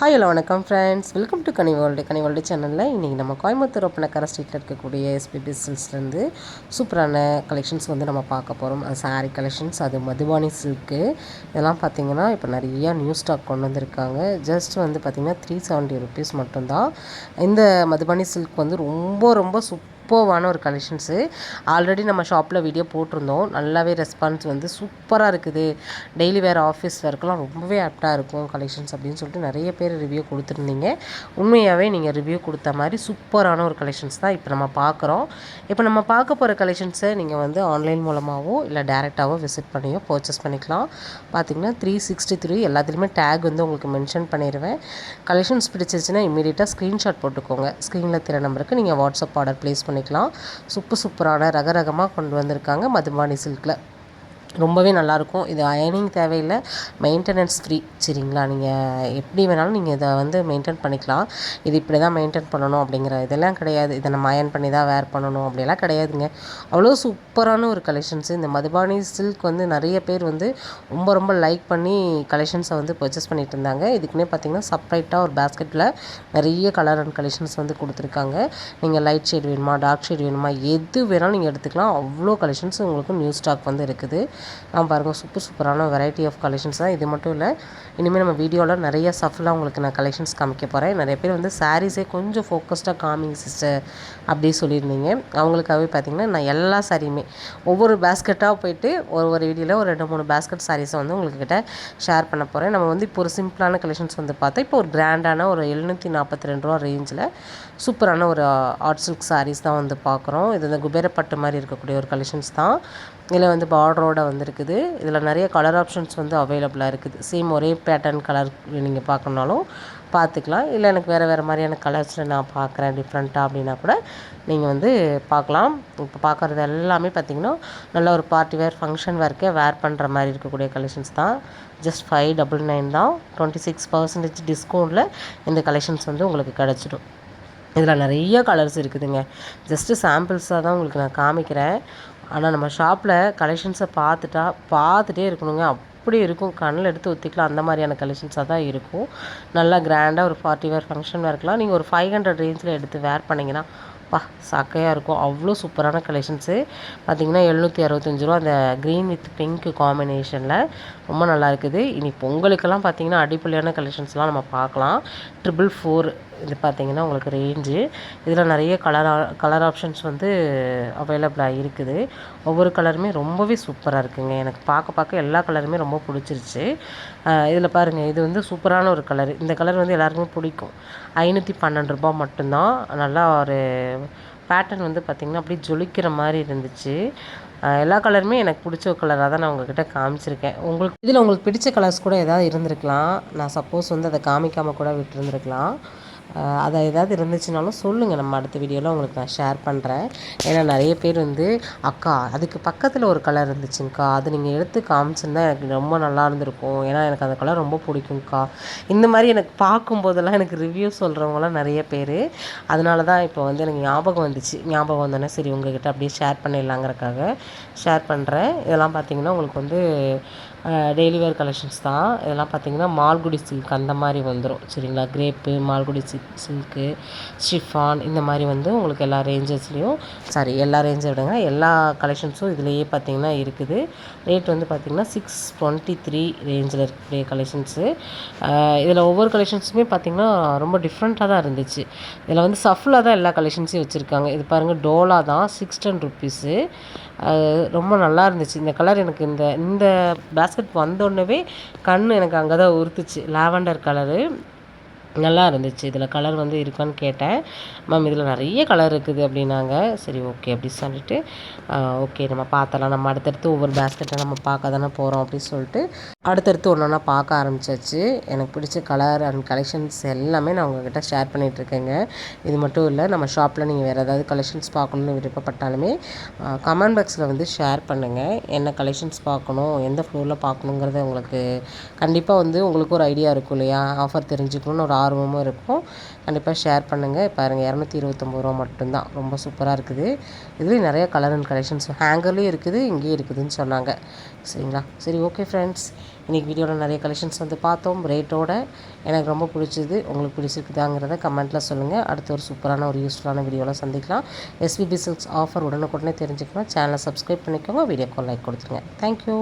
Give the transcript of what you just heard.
Hi hello வணக்கம் friends welcome to Kani world Kani world சேனலில் இன்றைக்கி நம்ம கோயம்புத்தூர் ஒப்பனக்கரை ஸ்ட்ரீட்டில் இருக்கக்கூடிய எஸ்பி சில்க்ஸ்லேருந்து சூப்பரான கலெக்ஷன்ஸ் வந்து நம்ம பார்க்க போகிறோம் அது சாரீ கலெக்ஷன்ஸ் அது மதுபானி சில்க்கு இதெல்லாம் பார்த்திங்கன்னா இப்போ நிறையா நியூ ஸ்டாக் கொண்டு வந்திருக்காங்க. ஜஸ்ட் வந்து பார்த்திங்கன்னா த்ரீ செவன்ட்டி ருபீஸ் மட்டும்தான். இந்த மதுபானி சில்க் வந்து ரொம்ப ரொம்ப சூப் சூப்பர்வான ஒரு கலெக்ஷன்ஸு ஆல்ரெடி நம்ம ஷாப்பில் வீடியோ போட்டிருந்தோம். நல்லாவே ரெஸ்பான்ஸ் வந்து சூப்பராக இருக்குது. டெய்லி வேறு ஆஃபீஸ் ஒர்க்கெலாம் ரொம்பவே ஆப்டாக இருக்கும் கலெக்ஷன்ஸ் அப்படின்னு சொல்லிட்டு நிறைய பேர் ரிவ்யூ கொடுத்துருந்தீங்க. உண்மையாகவே நீங்கள் ரிவ்யூ கொடுத்த மாதிரி சூப்பரான ஒரு கலெக்ஷன்ஸ் தான் இப்போ நம்ம பார்க்குறோம். இப்போ நம்ம பார்க்க போகிற கலெக்ஷன்ஸை நீங்கள் வந்து ஆன்லைன் மூலமாகவோ இல்லை டேரெக்டாகவோ விசிட் பண்ணியோ பர்ச்சேஸ் பண்ணிக்கலாம். பார்த்தீங்கன்னா த்ரீ சிக்ஸ்டி த்ரீ எல்லாத்துலேயுமே டேக் வந்து உங்களுக்கு மென்ஷன் பண்ணிடுவேன் கலெக்ஷன்ஸ் பிடிச்சிருச்சுன்னா இமீடியட்டாக ஸ்க்ரீன்ஷாட் போட்டுக்கோங்க. ஸ்க்ரீனில் திற நம்பருக்கு நீங்கள் வாட்ஸ்அப் ஆர்டர் ப்ளேஸ் பண்ணி பண்ணிக்கலாம். சூப்பர் சூப்பரான ரக ரகமாக கொண்டு வந்திருக்காங்க மதுபானி சில்கில். ரொம்பவே நல்லாயிருக்கும். இது அயனிங் தேவையில்லை. மெயின்டெனன்ஸ் ஃப்ரீ சரிங்களா? நீங்கள் எப்படி வேணாலும் நீங்கள் இதை வந்து மெயின்டைன் பண்ணிக்கலாம். இது இப்படி தான் மெயின்டைன் பண்ணணும் அப்படிங்கிற இதெல்லாம் கிடையாது. இதை நம்ம அயன் பண்ணி தான் வேர் பண்ணணும் அப்படிலாம் கிடையாதுங்க. அவ்வளோ சூப்பரான ஒரு கலெக்ஷன்ஸு இந்த மதுபானி சில்க் வந்து நிறைய பேர் வந்து ரொம்ப ரொம்ப லைக் பண்ணி கலெக்ஷன்ஸை வந்து பர்ச்சேஸ் பண்ணிகிட்டு இருந்தாங்க. இதுக்குன்னே பார்த்தீங்கன்னா செப்ரேட்டாக ஒரு பேஸ்கெட்டில் நிறைய கலர் அண்ட் கலெக்ஷன்ஸ் வந்து கொடுத்துருக்காங்க. நீங்கள் லைட் ஷேட் வேணுமா டார்க் ஷேட் வேணுமா எது வேணாலும் நீங்கள் எடுத்துக்கலாம். அவ்வளோ கலெக்ஷன்ஸ் உங்களுக்கு நியூ ஸ்டாக் வந்து இருக்குது. நான் பாருங்கள் சூப்பர் சூப்பரான வெரைட்டி ஆஃப் கலெக்ஷன்ஸ் தான். இது மட்டும் இல்லை இனிமேல் நம்ம வீடியோவில் நிறைய சஃப்லாம் உங்களுக்கு நான் கலெக்ஷன்ஸ் காமிக்க போகிறேன் நிறைய பேர் வந்து சாரீஸே கொஞ்சம் ஃபோக்கஸ்டாக காமிங் சிஸ்டர் அப்படி சொல்லியிருந்தீங்க. அவங்களுக்காகவே பார்த்திங்கன்னா நான் எல்லா சாரியுமே ஒவ்வொரு பேஸ்கெட்டாக போயிட்டு ஒரு ஒரு வீடியோவில் ஒரு ரெண்டு மூணு பேஸ்கெட் சாரீஸை வந்து உங்களுக்கு ஷேர் பண்ண போகிறேன் நம்ம வந்து இப்போ ஒரு சிம்பிளான கலெக்ஷன்ஸ் வந்து பார்த்தா இப்போ ஒரு கிராண்டான ஒரு எழுநூற்றி நாற்பத்தி ரெண்டு ரூபா ரேஞ்சில் சூப்பரான ஒரு ஆர்ட் சில்க் சாரீஸ் தான் வந்து பார்க்குறோம் இது இந்த குபேரப்பட்டு மாதிரி இருக்கக்கூடிய ஒரு கலெக்ஷன்ஸ் தான். இதில் வந்து பார்டரோட வந்துருக்குது. இதில் நிறைய கலர் ஆப்ஷன்ஸ் வந்து அவைலபிளாக இருக்குது. சேம் ஒரே பேட்டர்ன் கலர் நீங்கள் பார்க்கணுனாலும் பார்த்துக்கலாம். இல்லை எனக்கு வேறு வேறு மாதிரியான கலர்ஸில் நான் பார்க்குறேன் டிஃப்ரெண்ட்டாக அப்படின்னா கூட நீங்கள் வந்து பார்க்கலாம். இப்போ பார்க்குறது எல்லாமே பார்த்திங்கன்னா நல்ல ஒரு பார்ட்டி வேர் ஃபங்க்ஷன் வேர்க்கே வேர் பண்ணுற மாதிரி இருக்கக்கூடிய கலெக்ஷன்ஸ் தான். ஜஸ்ட் ஃபைவ் டபுள் நைன் தான். டுவெண்ட்டி சிக்ஸ் பர்சன்டேஜ் டிஸ்கவுண்ட்டில் இந்த கலெக்ஷன்ஸ் வந்து உங்களுக்கு கிடச்சிடும். இதில் நிறைய கலர்ஸ் இருக்குதுங்க. ஜஸ்ட்டு சாம்பிள்ஸாக தான் உங்களுக்கு நான் காமிக்கிறேன். ஆனால் நம்ம ஷாப்பில் கலெக்ஷன்ஸை பார்த்துட்டா பார்த்துட்டே இருக்கணுங்க. அப்படி இருக்கும். கண்ணில் எடுத்து ஊற்றிக்கலாம் அந்த மாதிரியான கலெக்ஷன்ஸாக தான் இருக்கும். நல்லா கிராண்டாக ஒரு ஃபார்ட்டி வேர் ஃபங்க்ஷன் வேர்க்கெலாம் நீங்கள் ஒரு ஃபைவ் ஹண்ட்ரட் ரேஞ்சில் எடுத்து வேர் பண்ணிங்கன்னா அப்பா சக்கையாக இருக்கும். அவ்வளோ சூப்பரான கலெக்ஷன்ஸு பார்த்திங்கன்னா எழுநூற்றி அறுபத்தஞ்சி ரூபா அந்த க்ரீன் வித் பிங்க் காம்பினேஷனில் ரொம்ப நல்லா இருக்குது. இனி பொங்கலுக்கெல்லாம் பார்த்திங்கன்னா அடிப்படையான கலெக்ஷன்ஸ்லாம் நம்ம பார்க்கலாம் ட்ரிபிள் ஃபோர் இது பார்த்திங்கன்னா உங்களுக்கு ரேஞ்சு இதில் நிறைய கலர் கலர் ஆப்ஷன்ஸ் வந்து அவைலபிளாக இருக்குது. ஒவ்வொரு கலருமே ரொம்பவே சூப்பராக இருக்குங்க. எனக்கு பார்க்க பார்க்க எல்லா கலருமே ரொம்ப பிடிச்சிருச்சு. இதில் பாருங்கள் இது வந்து சூப்பரான ஒரு கலர் இந்த கலர் வந்து எல்லாருக்குமே பிடிக்கும். ஐநூற்றி பன்னெண்டு ரூபா மட்டும்தான். நல்லா ஒரு பேட்டர்ன் வந்து பார்த்திங்கன்னா அப்படியே ஜொலிக்கிற மாதிரி இருந்துச்சு. எல்லா கலருமே எனக்கு பிடிச்ச கலராக தான் நான் உங்கள்கிட்ட காமிச்சிருக்கேன். உங்களுக்கு இதில் உங்களுக்கு பிடிச்ச கலர்ஸ் கூட ஏதாவது இருந்திருக்கலாம். நான் சப்போஸ் வந்து அதை காமிக்காமல் கூட விட்டுருந்துருக்கலாம். அதை ஏதாவது இருந்துச்சுனாலும் சொல்லுங்கள் நம்ம அடுத்த வீடியோவில் உங்களுக்கு நான் ஷேர் பண்ணுறேன் ஏன்னா நிறைய பேர் வந்து அக்கா அதுக்கு பக்கத்தில் ஒரு கலர் இருந்துச்சுங்க்கா அது நீங்கள் எடுத்து காமிச்சிருந்தா எனக்கு ரொம்ப நல்லா இருந்திருக்கும். ஏன்னா எனக்கு அந்த கலர் ரொம்ப பிடிக்கும்க்கா. இந்த மாதிரி எனக்கு பார்க்கும்போதெல்லாம் எனக்கு ரிவ்யூ சொல்கிறவங்களாம் நிறைய பேர். அதனால தான் இப்போ வந்து எனக்கு ஞாபகம் வந்துச்சு. ஞாபகம் வந்தோன்னே சரி உங்ககிட்ட அப்படியே ஷேர் பண்ணிடலாங்கிறக்காக ஷேர் பண்ணுறேன் இதெல்லாம் பார்த்தீங்கன்னா உங்களுக்கு வந்து டெய்லி வேர் கலெக்ஷன்ஸ் தான். இதெல்லாம் பார்த்தீங்கன்னா மால்குடி சில்க் அந்த மாதிரி வந்துடும் சரிங்களா? Crepe Malgudi silk silk chiffon இந்த மாதிரி வந்து உங்களுக்கு எல்லா ரேஞ்சஸ்லேயும் சாரி எல்லா ரேஞ்சை விடுங்க. எல்லா கலெக்ஷன்ஸும் இதுலேயே பார்த்தீங்கன்னா இருக்குது. ரேட் வந்து பார்த்திங்கன்னா சிக்ஸ் டுவெண்ட்டி த்ரீ ரேஞ்சில் இருக்கக்கூடிய கலெக்ஷன்ஸு இதில் ஒவ்வொரு கலெக்ஷன்ஸுமே பார்த்திங்கன்னா ரொம்ப டிஃப்ரெண்ட்டாக தான் இருந்துச்சு. இதில் வந்து சஃபில் தான் எல்லா கலெக்ஷன்ஸையும் வச்சுருக்காங்க. இது பாருங்கள் டோலா தான் சிக்ஸ் டென் ருப்பீஸு ரொம்ப நல்லா இருந்துச்சு. இந்த கலர் எனக்கு இந்த இந்த பேஸ்கெட் வந்தோடனவே கண் எனக்கு அங்கே தான் உறுத்துச்சு. லாவெண்டர் கலரு நல்லா இருந்துச்சு. இதில் கலர் வந்து இருக்கான்னு கேட்டேன். மேம் இதில் நிறைய கலர் இருக்குது அப்படின்னாங்க. சரி ஓகே அப்படி சொல்லிட்டு ஓகே நம்ம பார்த்தலாம் நம்ம அடுத்தடுத்து ஒவ்வொரு பேஸ்கெட்டை நம்ம பார்க்க தானே போகிறோம் அப்படின்னு சொல்லிட்டு அடுத்தடுத்து ஒன்று ஒன்றா பார்க்க ஆரம்பிச்சாச்சு. எனக்கு பிடிச்ச கலர் அண்ட் கலெக்ஷன்ஸ் எல்லாமே நான் உங்ககிட்ட ஷேர் பண்ணிகிட்ருக்கேங்க இது மட்டும் இல்லை நம்ம ஷாப்பில் நீங்கள் வேறு ஏதாவது கலெக்ஷன்ஸ் பார்க்கணுன்னு விருப்பப்பட்டாலுமே கமெண்ட் பாக்ஸில் வந்து ஷேர் பண்ணுங்கள் என்ன கலெக்ஷன்ஸ் பார்க்கணும் எந்த ஃப்ளோரில் பார்க்கணுங்கிறத உங்களுக்கு கண்டிப்பாக வந்து உங்களுக்கு ஒரு ஐடியா இருக்கும் இல்லையா? ஆஃபர் தெரிஞ்சுக்கணும்னு ஒரு ஆர்வமும் இருக்கும். கண்டிப்பாக ஷேர் பண்ணுங்கள் பாருங்கள் இரநூத்தி இருபத்தொம்பது ரூபா மட்டும்தான். ரொம்ப சூப்பராக இருக்குது. இதுலேயும் நிறைய கலர் அண்ட் கலெக்ஷன்ஸ் ஹேங்கர்லேயும் இருக்குது இங்கேயும் இருக்குதுன்னு சொன்னாங்க. சரிங்களா? சரி ஓகே ஃப்ரெண்ட்ஸ் இன்றைக்கி வீடியோவில் நிறைய கலெக்ஷன்ஸ் வந்து பார்த்தோம். ரேட்டோட எனக்கு ரொம்ப பிடிச்சது. உங்களுக்கு பிடிச்சிருக்குதாங்கிறத கமெண்ட்டில் சொல்லுங்கள் அடுத்த ஒரு சூப்பரான ஒரு யூஸ்ஃபுல்லான வீடியோவில் சந்திக்கலாம். எஸ்பிபி சில்க்ஸ் ஆஃபர் உடனுக்குடனே தெரிஞ்சுக்கணும். சேனலை சப்ஸ்கிரைப் பண்ணிக்கோங்க. வீடியோக்கு லைக் கொடுத்துருங்க. தேங்க்யூ